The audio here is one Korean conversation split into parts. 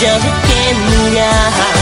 잊었겠느냐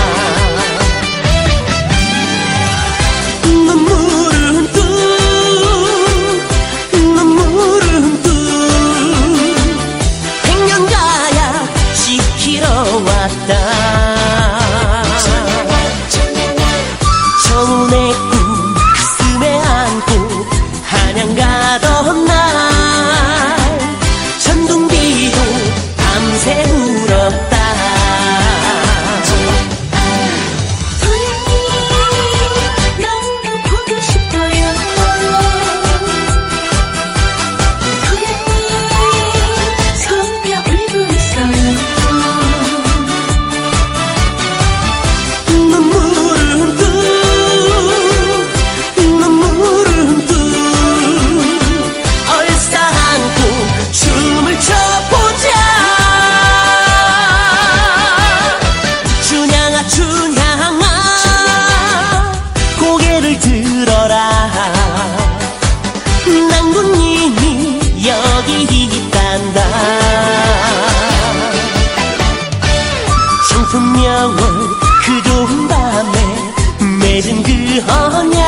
내린 그허냐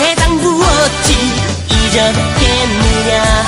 해당 무엇지 잊었겠느냐?